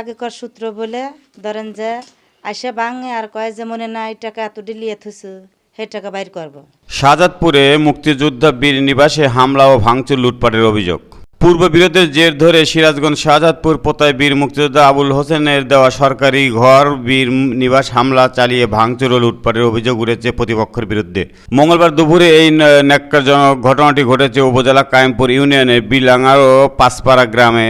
আগেকার সূত্র বলে, ধরেন যে, আইসা ভাঙে আর কয় যে মনে না এই টাকা এত ডিলিয়ে থুসু সে টাকা বাইর করব। শাহজাদপুরে মুক্তিযোদ্ধা বীর নিবাসে হামলা ও ভাঙচুর লুটপাটের অভিযোগ। পূর্ব বিরোধের জের ধরে সিরাজগঞ্জ শাহজাদপুর পোতায় বীর মুক্তিযোদ্ধা আবুল হোসেনের দেওয়া সরকারি ঘর, বীর নিবাস হামলা চালিয়ে ভাঙচুর ও লুটপাটের অভিযোগ উঠেছে প্রতিপক্ষের বিরুদ্ধে। মঙ্গলবার দুপুরে এই ন্যাক্কারজনক ঘটনাটি ঘটেছে উপজেলা কায়েমপুর ইউনিয়নের বিলাঙ্গার ও পাঁচপাড়া গ্রামে।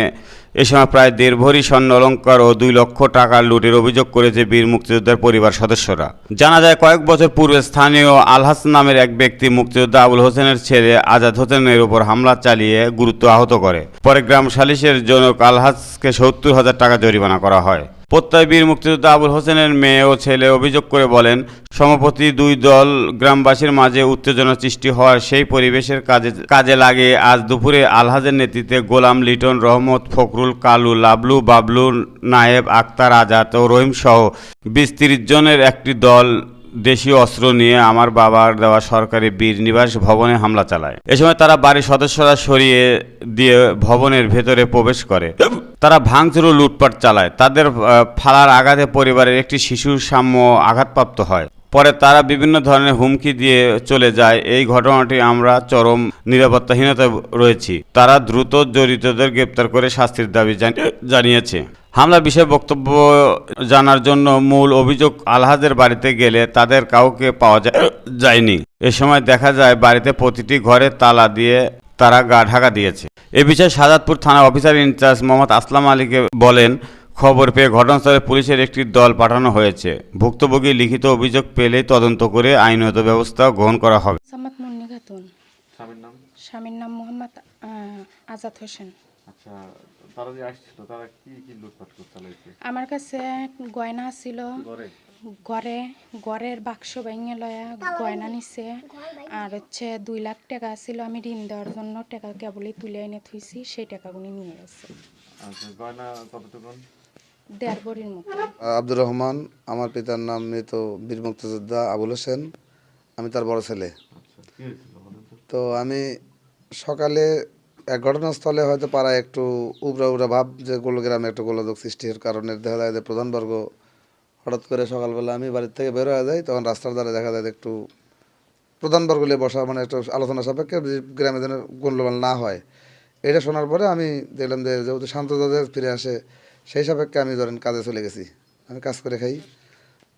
এ সময় প্রায় দেড় ভরি স্বর্ণ অলঙ্কার ও দুই লক্ষ টাকার লুটের অভিযোগ করেছে বীর মুক্তিযোদ্ধার পরিবার সদস্যরা। জানা যায়, কয়েক বছর পূর্বে স্থানীয় আলহাস নামের এক ব্যক্তি মুক্তিযোদ্ধা আবুল হোসেনের ছেলে আজাদ হোসেনের উপর হামলা চালিয়ে গুরুত্ব আহত করে। পরে গ্রাম সালিশের জনক আলহাসকে সত্তর হাজার টাকা জরিমানা করা হয়। প্রত্যয় বীর মুক্তিযোদ্ধা আবুল হোসেনের মেয়ে ও ছেলে অভিযোগ করে বলেন, সমাপতি দুই দল গ্রামবাসীর মাঝে উত্তেজনা সৃষ্টি হওয়ার সেই পরিবেশের কাজে কাজে লাগে। আজ দুপুরে আলহাজের নেতৃত্বে গোলাম লিটন, রহমত ফখরুল, কালু লাবলু, বাবলু নায়েব, আক্তার আজাদ ও রহিম সহ বিশ জনের একটি দল দেশীয় অস্ত্র নিয়ে আমার বাবার দেওয়া সরকারি বীর নিবাস ভবনে হামলা চালায়। এ সময় তারা বাড়ির সদস্যরা সরিয়ে দিয়ে ভবনের ভেতরে প্রবেশ করে। তারা ভাঙচুর ও লুটপাট চালায়। তাদের ফালার আঘাতে পরিবারের একটি শিশুর সাম্য আঘাতপ্রাপ্ত হয়। পরে তারা বিভিন্ন ধরনের হুমকি দিয়ে চলে যায়। এই ঘটনাটি আমরা চরম নিরাপত্তাহীনতা রয়েছি। তারা দ্রুত জড়িতদের গ্রেপ্তার করে শাস্তির দাবি জানি- জানিয়েছে। হামলা বিষয়ে বক্তব্য জানার জন্য মূল অভিযোগ, আলহাজের বাড়িতে গেলে তাদের কাউকে পাওয়া যায়- যায়নি। এ সময় দেখা যায়, বাড়িতে প্রতিটি ঘরে তালা দিয়ে তারা গা ঢাকা দিয়েছে। এ বিষয়ে সাজাদপুর থানা অফিসার ইনচার্জ মোহাম্মদ আসলাম আলীকে বলেন খবর পেয়ে ঘটনাস্থলে পুলিশের একটি দল পাঠানো হয়েছে। ভুক্তভোগী লিখিত অভিযোগ পেলেই তদন্ত করে আইনত ব্যবস্থা গ্রহণ করা হবে। সামাত মুন্নি খাতুন স্বামীর নাম মোহাম্মদ আজাদ হোসেন। আচ্ছা তারা যে আসছিল তারা কি কি লুটপাট করে আমার কাছে গয়না ছিল। ঘরে ঘরে ঘরের বাক্স ভেঙে লয়া গয়না নিছে। আর হচ্ছে দুই লাখ টাকা ছিল আমি ঋণ দেওয়ার জন্য টাকা কেবলই তুলে এনে থুইছি সেই টাকাগুলি নিয়ে গেছে। আচ্ছা গয়না কতটুকু দেড় বড়ির মতো। আব্দুর রহমান আমার পিতার নাম মৃত বীর মুক্তিযোদ্ধা আবুল হোসেন আমি তার বড় ছেলে। আচ্ছা তো? আমি সকালে এক ঘটনাস্থলে হয়তো পাড়ায় একটু উবরা উবরা ভাব যে গোল গ্রামে একটু গোলযোগ সৃষ্টির কারণে দেখা যায় যে প্রধানবর্গ হঠাৎ করে সকালবেলা আমি বাড়ির থেকে বের হয়ে যাই তখন রাস্তার ধারে দেখা যায় একটু প্রধানবর্গ নিয়ে বসা মানে একটু আলোচনা সাপেক্ষে যে গ্রামে যেন গোলমাল না হয়। এটা শোনার পরে আমি দেখলাম যে যেহেতু শান্ত দাদা ফিরে আসে সেই সাপেক্ষে আমি ধরেন কাজে চলে গেছি। আমি কাজ করে খাই।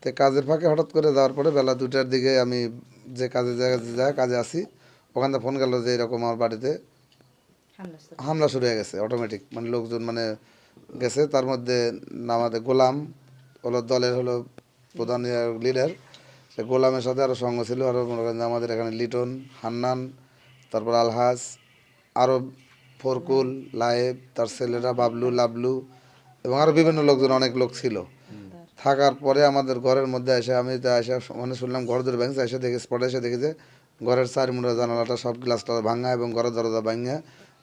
তো কাজের ফাঁকে হঠাৎ করে যাওয়ার পরে বেলা দুটার দিকে আমি যে কাজে যায় কাজে আসি ওখান থেকে ফোন গেল যে এরকম আমার বাড়িতে হামলা শুরু হয়ে গেছে অটোমেটিক মানে লোকজন মানে গেছে তার মধ্যে আমাদের গোলাম হলো দলের হলো প্রধান লিডার সে গোলামের সাথে আরও সঙ্গ ছিল আরও মনে করেন আমাদের এখানে লিটন, হান্নান, তারপর আলহাস আরও ফরকুল, লায়েব, তার ছেলেরা বাবলু, লাবলু এবং আরও বিভিন্ন লোকজন, অনেক লোক ছিল। থাকার পরে আমাদের ঘরের মধ্যে এসে আমি তো এসে মানে শুনলাম ঘর ধরে ভেঙেছে, এসে দেখে স্পটে এসে দেখি যে ঘরের চারি মুড়া জানালাটা সব গ্লাসটা ভাঙা এবং ঘরের দরজা ভাঙা,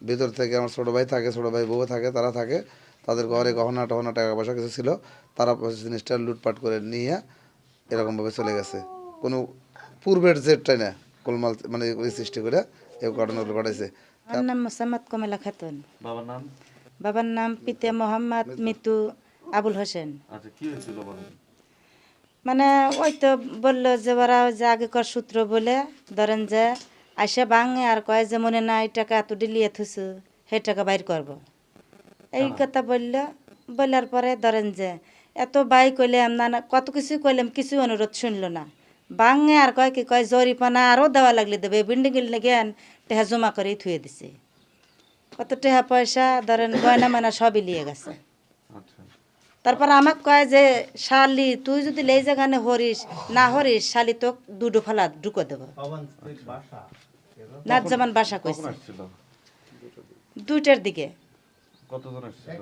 ভিতর থেকে আমার ছোটো ভাই থাকে, ছোটো ভাই বউ থাকে, তারা থাকে। তাদের ঘরে গহনা টহনা টাকা পয়সা কিছু ছিল তারা জিনিসটা লুটপাট করে নিয়ে এরকমভাবে চলে গেছে। কোনো পূর্বের জেটটাই না গোলমাল মানে ওই সৃষ্টি করে এই ঘটনাগুলো ঘটাইছে। আমার নাম মোসাম্মদ কমেলা খাতুন। বাবার নাম? বাবার নাম পিতে মোহাম্মদ মিতু। আবুল হোসেন। আচ্ছা কি হয়েছিল মানে ওই তো বলল যে ওরা যে আগেকার সূত্র বলে ধরেন যে আইসা ভাঙে আর কয় যে মনে না এই টাকা এত ডিলিয়ে থুসু সেই টাকা বাইর করব। এই কথা বলল বলার পরে ধরেন যে এত বাই কইলাম না না কত কিছু কইলাম কিছু অনুরোধ শুনলো না। ভাঙে আর কয় কি কয় জরিপানা আরও দেওয়া লাগলে দেবে বিল্ডিং গিল্ডিং জ্ঞান টেহা জমা করে থুয়ে দিছে। কত টেহা পয়সা ধরেন গয়না মানা সবই লিয়ে গেছে। আচ্ছা। তারপর আমাকে কয় যে শালি তুই যদি লেই জাগানে হরিস না হরিস শালি তো দুটো ফালা ঢুকো দেব। নাচ জামান বাসা। কইছে। দুইটার দিকে। কতজন আসছিল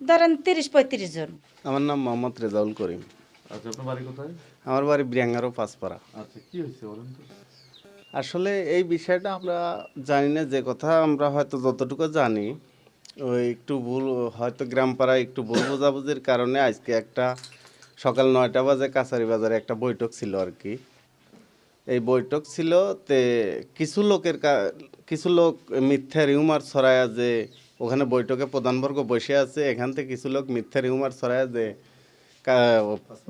ধরেন তিরিশ পঁয়ত্রিশ জন। আমার নাম মোহাম্মদ রেজাউল করিম। আচ্ছা আপনার বাড়ি কোথায়? আমার বাড়ি ব্রিয়াঙ্গারও পাঁচপাড়া। আচ্ছা কি হয়েছে বলেন তো? আসলে এই বিষয়টা আমরা জানি না যে কথা আমরা হয়তো যতটুকু জানি ওই একটু ভুল হয়তো গ্রামপাড়ায় একটু ভুল বোঝাবুঝির কারণে আজকে একটা সকাল নয়টা বাজে কাছারি বাজারে একটা বৈঠক ছিল আর কি। এই বৈঠক ছিল তে কিছু লোকের কা- কিছু লোক মিথ্যা রিউমার ছড়ায়া যে ওখানে বৈঠকে প্রধানবর্গ বসে আছে এখান থেকে কিছু লোক মিথ্যা রিউমার ছড়ায় যে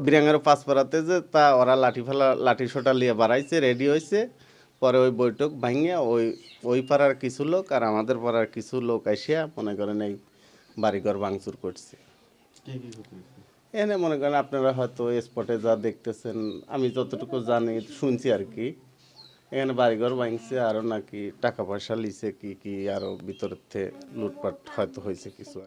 বিরাঙ্গার পাঁচপাড়াতে যে তা ওরা লাঠি ফেলা লাঠি সোটা নিয়ে বাড়াইছে রেডি হয়েছে পরে ওই বৈঠক ভাঙিয়া ওই ওই পাড়ার কিছু লোক আর আমাদের পাড়ার কিছু লোক আসিয়া মনে করেন এই বাড়িঘর ভাঙচুর করছে? এনে মনে করেন আপনারা হয়তো স্পটে যা দেখতেছেন আমি যতটুকু জানি শুনছি আর কি। এখানে বাড়িঘর ভাঙছে আরও নাকি টাকা পয়সা লিছে, কি কি আরও ভিতরের থেকে লুটপাট হয়তো হয়েছে কিছু।